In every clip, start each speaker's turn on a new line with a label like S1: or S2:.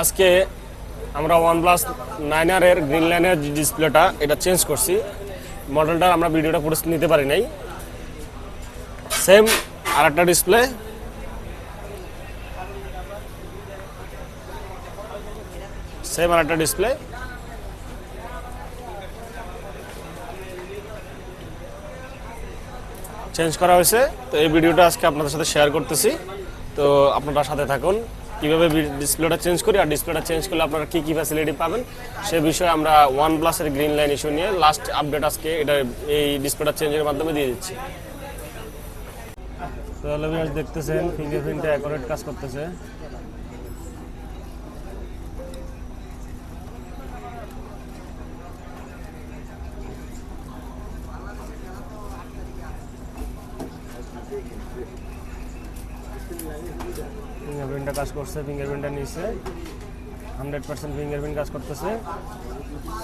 S1: আজকে আমরা one plus নাইনারের green লাইনের ডিসপ্লেটা এটা চেঞ্জ করছি। মডেলটা আমরা ভিডিওটা পুরো নিতে পারি নাই। সেম আর একটা ডিসপ্লে সেম আর একটা ডিসপ্লে চেঞ্জ করা হয়েছে। তো এই ভিডিওটা আজকে আপনাদের সাথে শেয়ার করতেছি। তো আপনারা সাথে থাকুন। কীভাবে ডিসপ্লেটা চেঞ্জ করি, আর ডিসপ্লেটা চেঞ্জ করলে আপনারা কী কী ফ্যাসিলিটি পাবেন, সে বিষয়ে আমরা ওয়ান প্লাসের গ্রিন লাইন ইস্যু নিয়ে লাস্ট আপডেট আজকে এটা এই ডিসপ্লেটা চেঞ্জের মাধ্যমে দিয়ে দিচ্ছি। দেখতেছেন ফিঙ্গারপ্রিন্টটা অ্যাকোরেট কাজ করতেছে। ফিঙ্গারপ্রিন্টটা কাজ করছে ফিঙ্গারপ্রিন্টটা নিচে হান্ড্রেড পার্সেন্ট ফিঙ্গারপ্রিন্ট কাজ করতেছে।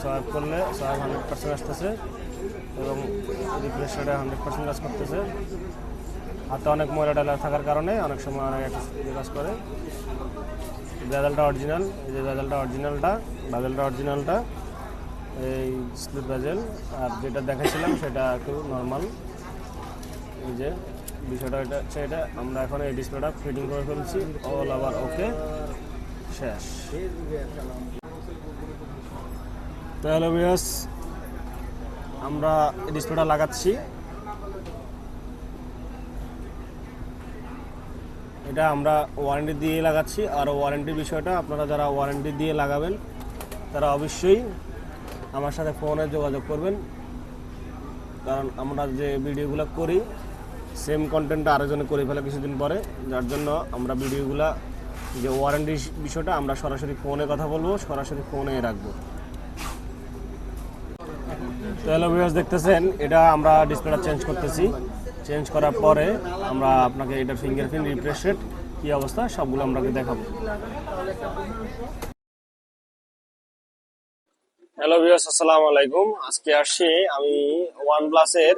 S1: সোয়াইপ করলে সোয়াইপ হান্ড্রেড পার্সেন্ট আসতেছে এবং রিফ্রেশ রেটে হান্ড্রেড পার্সেন্ট কাজ করতেছে। হাতে অনেক ময়লা ডালা থাকার কারণে অনেক সময় অনেক কাজ করে। বেদালটা অরিজিনাল এই যে বেদালটা অরিজিনালটা বেদালটা অরিজিনালটা এই স্লিপ বেজেল আর যেটা দেখাইছিলাম সেটা একটু নর্মাল এই যে বিষয়টা এটা হচ্ছে এটা। আমরা এখন এই ডিসপ্লেটা ফিটিং করে ফেলছি। অল আবার ওকে শেষ। তো হ্যালো ভিউয়ার্স আমরা ডিসপ্লেটা লাগাচ্ছি। এটা আমরা ওয়ারেন্টি দিয়ে লাগাচ্ছি। আর ওয়ারেন্টির বিষয়টা আপনারা যারা ওয়ারেন্টি দিয়ে লাগাবেন, তারা অবশ্যই আমার সাথে ফোনে যোগাযোগ করবেন। কারণ আমরা যে ভিডিওগুলো করি সেম কন্টেন্টটা আরেকজনে করে ফেলে কিছুদিন পরে। যার জন্য আমরা ভিডিওগুলা, যে ওয়ারেন্টি বিষয়টা, আমরা সরাসরি ফোনে কথা বলব, সরাসরি ফোনে রাখব। তো হ্যালো ভিউয়ার্স দেখতেছেন, এটা আমরা ডিসপ্লেটা চেঞ্জ করতেছি। চেঞ্জ করার পরে আমরা আপনাকে এটার ফিঙ্গারপ্রিন্ট রিফ্রেশ রেট কী অবস্থা, সবগুলো আপনাকে দেখাবো। হ্যালো ভিউয়ার্স আসসালামু আলাইকুম। আজকে আসছি আমি ওয়ান প্লাসের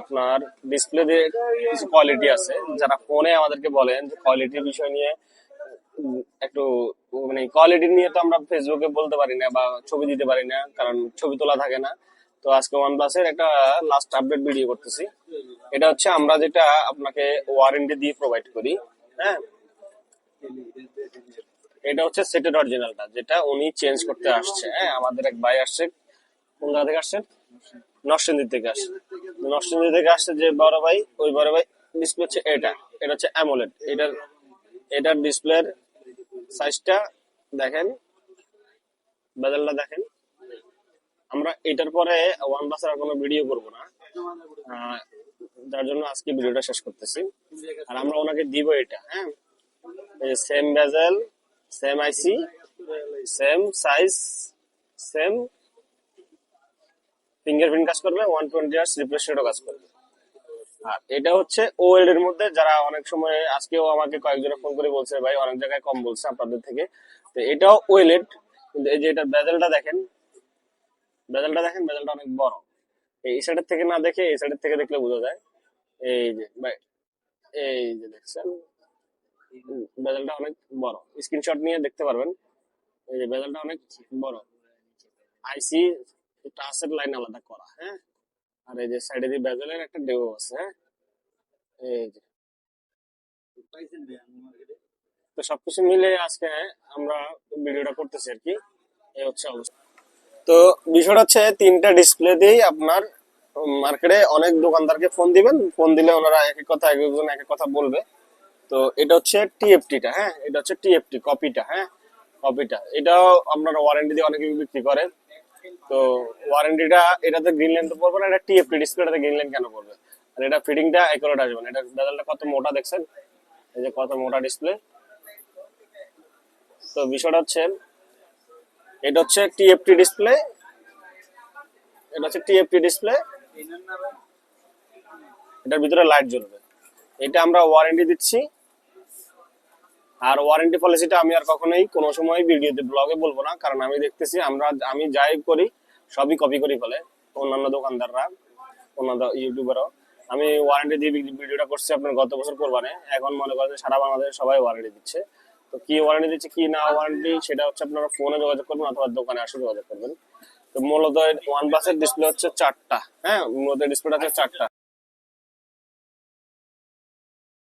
S1: আপনার ডিসপ্লে দিয়ে কিছু কোয়ালিটি আছে। যারা ফোনে আমাদেরকে বলেন যে কোয়ালিটির বিষয় নিয়ে একটু মানে কোয়ালিটি নিয়ে তো আমরা ফেসবুকে বলতে পারি না বা ছবি দিতে পারি না, কারণ ছবি তোলা থাকে না। তো আজকে ওয়ান প্লাসের একটা লাস্ট আপডেট ভিডিও করতেছি। এটা হচ্ছে আমরা যেটা আপনাকে ওয়ারেন্টি দিয়ে প্রোভাইড করি হ্যাঁ? এটা হচ্ছে সেটের অরিজিনালটা যেটা উনি চেঞ্জ করতে আসছে হ্যাঁ? আমাদের এক ভাই আসছে কোন জায়গা থেকে আসছেন? নরসিংদী থেকে আসছে। নরসিংদী থেকে আসছে যে বড় ভাই, ওই বড় ভাই ডিসপ্লে হচ্ছে এটা। এটা হচ্ছে অ্যামোলেড এটার এটার ডিসপ্লের সাইজটা দেখেন বেদালটা দেখেন। আমরা এটার পরে ওয়ান প্লাসের আর কোনো ভিডিও করব না। যার জন্য আজকে ভিডিওটা শেষ করতেছি। আর আমরা ওনাকে দিব এটা হ্যাঁ? Same bezel same IC same size same fingerprint কাজ করবে ওয়ান টোয়েন্টি আওয়ার্স রিফ্রেশ কাজ করবে। আর এটা হচ্ছে ওএলড এর মধ্যে যারা অনেক সময় আজকেও আমাকে কয়েকজনে ফোন করে বলছে, ভাই, অনেক জায়গায় কম বলছে আপনাদের থেকে। তো এটাও ওএলএড কিন্তু এই যে এটার বেজেলটা দেখেন বেজেলটা দেখেন, বেজেলটা অনেক বড়। এই সাইডের থেকে না দেখে, এই সাইডের থেকে দেখলে বোঝা যায়। এই যে, ভাই, এই যে দেখছেন? বেজেলটা অনেক বড়। স্ক্রিনশট নিয়ে দেখতে পারবেন। এই যে বেজেলটা অনেক বড়। আইসি টাচের লাইন আলাদা করা হ্যাঁ? আর এই যে সাইডে দিয়ে বেজেলের একটা ডেও আছে হ্যাঁ? এই যে। তো সবকিছু মিলে আজকে আমরা ভিডিওটা করতেছি আর কি এই হচ্ছে অবস্থা। তো বিষয়টা হচ্ছে তিনটা ডিসপ্লে দিয়েই আপনার মার্কেটে অনেক দোকানদারকে ফোন দিবেন ফোন দিলে ওনারা এক এক কথা, এক একজন এক এক কথা বলবে। তো এটা হচ্ছে টিএফটিটা হ্যাঁ? এটা হচ্ছে টিএফটি কপিটা হ্যাঁ? কপিটা এটাও আপনার ওয়ারেন্টি দিয়ে অনেকে বিক্রি করে। তো ওয়ারেন্টিটা এটাতে গ্রিন লাইন তো পড়বে না, এটা টিএফটি ডিসপ্লেটাতে গ্রিন লাইন কেন পড়বে আর এটা ফিটিংটা একুরেট আসবে না, এটা বেদালটা কত মোটা দেখছেন? এই যে কত মোটা ডিসপ্লে তো বিষয়টা হচ্ছে, এটা হচ্ছে টিএফটি ডিসপ্লে এটা হচ্ছে টিএফটি ডিসপ্লে এটার ভিতরে লাইট জ্বলবে। এটা আমরা ওয়ারেন্টি দিচ্ছি। আর ওয়ারেন্টি পলিসিটা আমি আর কখনোই কোনো সময় ভিডিওতে ব্লগে বলব না। কারণ আমি দেখতেছি, আমরা, আমি যাই করি, সবই কপি করি ফেলে অন্যান্য দোকানদাররা, অন্যান্য ইউটিউবারও আমি ওয়ারেন্টি দিয়ে ভিডিওটা করছি আপনার গত বছর কোরবানে। এখন মনে করেন সারা বাংলাদেশ সবাই ওয়ারেন্টি দিচ্ছে। তো কি ওয়ারেন্টি দিচ্ছে, কি না ওয়ারেন্টি সেটা হচ্ছে আপনারা ফোনে যোগাযোগ করবেন অথবা দোকানে আসে যোগাযোগ করবেন। তো মূলত ওয়ান প্লাসের ডিসপ্লে হচ্ছে চারটা। হ্যাঁ মূলত ডিসপ্লেটা হচ্ছে চারটা।